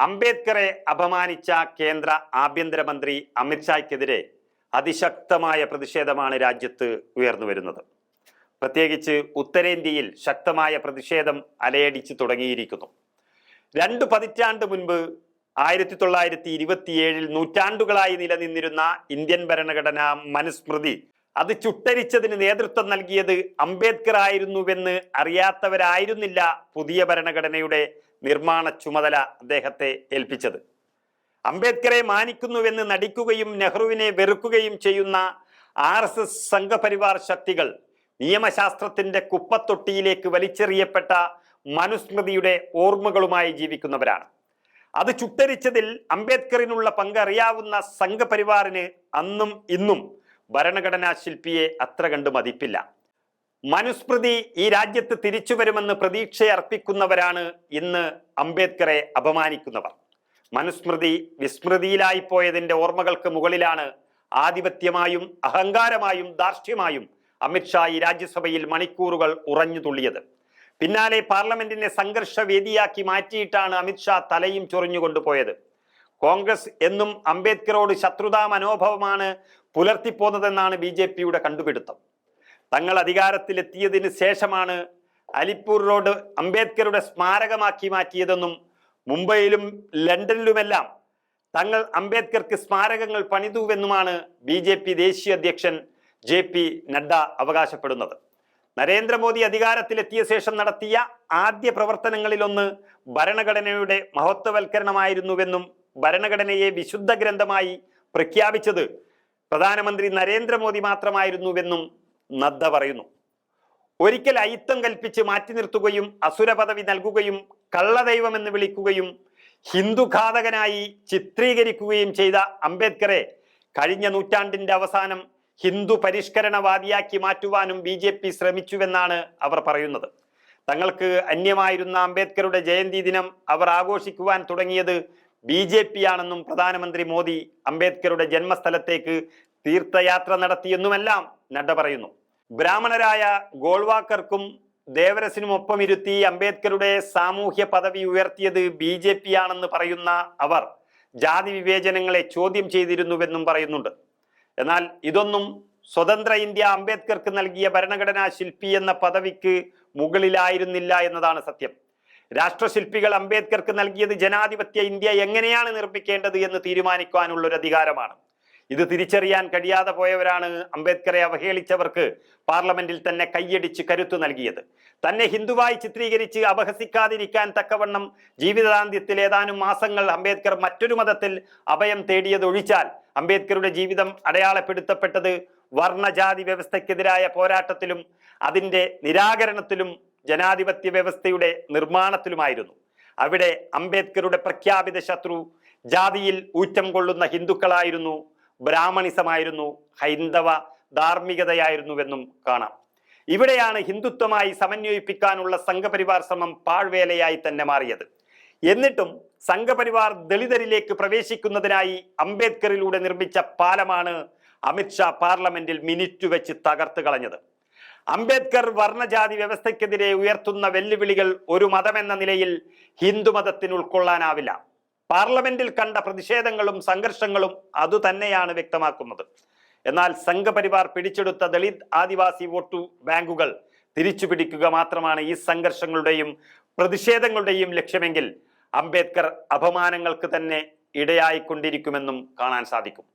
അംബേദ്കറെ അപമാനിച്ച കേന്ദ്ര ആഭ്യന്തരമന്ത്രി അമിത്ഷായ്ക്കെതിരെ അതിശക്തമായ പ്രതിഷേധമാണ് രാജ്യത്ത് ഉയർന്നു വരുന്നത്. പ്രത്യേകിച്ച് ഉത്തരേന്ത്യയിൽ ശക്തമായ പ്രതിഷേധം അലയടിച്ചു തുടങ്ങിയിരിക്കുന്നു. രണ്ടു പതിറ്റാണ്ട് മുൻപ് ആയിരത്തി തൊള്ളായിരത്തി ഇരുപത്തിയേഴിൽ നൂറ്റാണ്ടുകളായി നിലനിന്നിരുന്ന ഇന്ത്യൻ ഭരണഘടന മനുസ്മൃതി അത് ചുട്ടരിച്ചതിന് നേതൃത്വം നൽകിയത് അംബേദ്കർ ആയിരുന്നുവെന്ന് അറിയാത്തവരായിരുന്നില്ല പുതിയ ഭരണഘടനയുടെ നിർമ്മാണ ചുമതല അദ്ദേഹത്തെ ഏൽപ്പിച്ചത്. അംബേദ്കറെ മാനിക്കുന്നുവെന്ന് നടിക്കുകയും നെഹ്റുവിനെ വെറുക്കുകയും ചെയ്യുന്ന ആർ എസ് എസ് സംഘപരിവാർ ശക്തികൾ നിയമശാസ്ത്രത്തിന്റെ കുപ്പത്തൊട്ടിയിലേക്ക് വലിച്ചെറിയപ്പെട്ട മനുസ്മൃതിയുടെ ഓർമ്മകളുമായി ജീവിക്കുന്നവരാണ്. അത് ചുട്ടരിച്ചതിൽ അംബേദ്കറിനുള്ള പങ്ക് അറിയാവുന്ന സംഘപരിവാറിന് അന്നും ഇന്നും ഭരണഘടനാ ശില്പിയെ അത്ര കണ്ട് മതിപ്പില്ല. മനുസ്മൃതി ഈ രാജ്യത്ത് തിരിച്ചു വരുമെന്ന് പ്രതീക്ഷയർപ്പിക്കുന്നവരാണ് ഇന്ന് അംബേദ്കറെ അപമാനിക്കുന്നവർ. മനുസ്മൃതി വിസ്മൃതിയിലായി പോയതിന്റെ ഓർമ്മകൾക്ക് മുകളിലാണ് ആധിപത്യമായും അഹങ്കാരമായും ദാർഷ്ട്യമായും അമിത്ഷാ ഈ രാജ്യസഭയിൽ മണിക്കൂറുകൾ ഉറഞ്ഞു തുള്ളിയത്. പിന്നാലെ പാർലമെന്റിനെ സംഘർഷ വേദിയാക്കി മാറ്റിയിട്ടാണ് അമിത്ഷാ തലയും ചൊറിഞ്ഞുകൊണ്ടുപോയത് കോൺഗ്രസ് എന്നും അംബേദ്കറോട് ശത്രുതാ മനോഭാവമാണ് പുലർത്തിപ്പോന്നതെന്നാണ് ബി ജെ പിയുടെ കണ്ടുപിടുത്തം. തങ്ങൾ അധികാരത്തിലെത്തിയതിന് ശേഷമാണ് അലിപ്പൂർ റോഡ് അംബേദ്കറുടെ സ്മാരകമാക്കി മാറ്റിയതെന്നും മുംബൈയിലും ലണ്ടനിലുമെല്ലാം തങ്ങൾ അംബേദ്കർക്ക് സ്മാരകങ്ങൾ പണിതുവെന്നുമാണ് ബി ജെ പി ദേശീയ അധ്യക്ഷൻ ജെ പി നഡ്ഡ അവകാശപ്പെടുന്നത്. നരേന്ദ്രമോദി അധികാരത്തിലെത്തിയ ശേഷം നടത്തിയ ആദ്യ പ്രവർത്തനങ്ങളിലൊന്ന് ഭരണഘടനയുടെ മഹത്വവൽക്കരണമായിരുന്നുവെന്നും ഭരണഘടനയെ വിശുദ്ധ ഗ്രന്ഥമായി പ്രഖ്യാപിച്ചത് പ്രധാനമന്ത്രി നരേന്ദ്രമോദി മാത്രമായിരുന്നുവെന്നും നദ്ദ പറയുന്നു. ഒരിക്കൽ അയിത്തം കൽപ്പിച്ച് മാറ്റി നിർത്തുകയും അസുരപദവി പദവി നൽകുകയും കള്ളദൈവമെന്ന് വിളിക്കുകയും ഹിന്ദുഘാതകനായി ചിത്രീകരിക്കുകയും ചെയ്ത അംബേദ്കറെ കഴിഞ്ഞ നൂറ്റാണ്ടിന്റെ അവസാനം ഹിന്ദു പരിഷ്കരണവാദിയാക്കി മാറ്റുവാനും ബി ജെ പി ശ്രമിച്ചുവെന്നാണ് അവർ പറയുന്നത്. തങ്ങൾക്ക് അന്യമായിരുന്ന അംബേദ്കറുടെ ജയന്തി ദിനം അവർ ആഘോഷിക്കുവാൻ തുടങ്ങിയത് ബി ജെ പി ആണെന്നും പ്രധാനമന്ത്രി മോദി അംബേദ്കറുടെ ജന്മസ്ഥലത്തേക്ക് തീർത്ഥയാത്ര നടത്തിയെന്നുമെല്ലാം നഡ്ഡ പറയുന്നു. ബ്രാഹ്മണരായ ഗോൾവാക്കർക്കും ദേവരസിനുമൊപ്പം ഇരുത്തി അംബേദ്കറുടെ സാമൂഹ്യ പദവി ഉയർത്തിയത് ബി ജെ പി ആണെന്ന് പറയുന്ന അവർ ജാതി വിവേചനങ്ങളെ ചോദ്യം ചെയ്തിരുന്നുവെന്നും പറയുന്നുണ്ട്. എന്നാൽ ഇതൊന്നും സ്വതന്ത്ര ഇന്ത്യ അംബേദ്കർക്ക് നൽകിയ ഭരണഘടനാ ശില്പി എന്ന പദവിക്ക് മുകളിലായിരുന്നില്ല എന്നതാണ് സത്യം. രാഷ്ട്രശില്പികൾ അംബേദ്കർക്ക് നൽകിയത് ജനാധിപത്യ ഇന്ത്യ എങ്ങനെയാണ് നിർമ്മിക്കേണ്ടത് എന്ന് തീരുമാനിക്കാനുള്ള ഒരു അധികാരമാണ് ഇത് തിരിച്ചറിയാൻ കഴിയാതെ പോയവരാണ് അംബേദ്കറെ അവഹേളിച്ചവർക്ക് പാർലമെന്റിൽ തന്നെ കൈയടിച്ച് കരുത്തു നൽകിയത്. തന്നെ ഹിന്ദുവായി ചിത്രീകരിച്ച് അപഹസിക്കാതിരിക്കാൻ തക്കവണ്ണം ജീവിതാന്ത്യത്തിൽ ഏതാനും മാസങ്ങൾ അംബേദ്കർ മറ്റൊരു മതത്തിൽ അഭയം തേടിയത് ഒഴിച്ചാൽ അംബേദ്കറുടെ ജീവിതം അടയാളപ്പെടുത്തപ്പെട്ടത് വർണജാതി വ്യവസ്ഥയ്ക്കെതിരായ പോരാട്ടത്തിലും അതിന്റെ നിരാകരണത്തിലും ജനാധിപത്യ വ്യവസ്ഥയുടെ നിർമ്മാണത്തിലുമായിരുന്നു. അവിടെ അംബേദ്കറുടെ പ്രഖ്യാപിത ശത്രു ജാതിയിൽ ഊറ്റം കൊള്ളുന്ന ഹിന്ദുക്കളായിരുന്നു ബ്രാഹ്മണിസമായിരുന്നു ഹൈന്ദവ ധാർമ്മികതയായിരുന്നുവെന്നും കാണാം. ഇവിടെയാണ് ഹിന്ദുത്വമായി സമന്വയിപ്പിക്കാനുള്ള സംഘപരിവാർ ശ്രമം പാഴ്വേലയായി തന്നെ മാറിയത്. എന്നിട്ടും സംഘപരിവാർ ദളിതരിലേക്ക് പ്രവേശിക്കുന്നതിനായി അംബേദ്കറിലൂടെ നിർമ്മിച്ച പാലമാണ് അമിത്ഷാ പാർലമെന്റിൽ മിനിറ്റ് വെച്ച് തകർത്തു കളഞ്ഞത്. അംബേദ്കർ വർണജാതി വ്യവസ്ഥയ്ക്കെതിരെ ഉയർത്തുന്ന വെല്ലുവിളികൾ ഒരു മതമെന്ന നിലയിൽ ഹിന്ദുമതത്തിന് ഉൾക്കൊള്ളാനാവില്ല പാർലമെന്റിൽ കണ്ട പ്രതിഷേധങ്ങളും സംഘർഷങ്ങളും അതുതന്നെയാണ് വ്യക്തമാക്കുന്നത്. എന്നാൽ സംഘപരിവാർ പിടിച്ചെടുത്ത ദളിത് ആദിവാസി വോട്ടു ബാങ്കുകൾ തിരിച്ചു പിടിക്കുക മാത്രമാണ് ഈ സംഘർഷങ്ങളുടെയും പ്രതിഷേധങ്ങളുടെയും ലക്ഷ്യമെങ്കിൽ അംബേദ്കർ അപമാനങ്ങൾക്ക് തന്നെ ഇടയായിക്കൊണ്ടിരിക്കുമെന്നും കാണാൻ സാധിക്കും.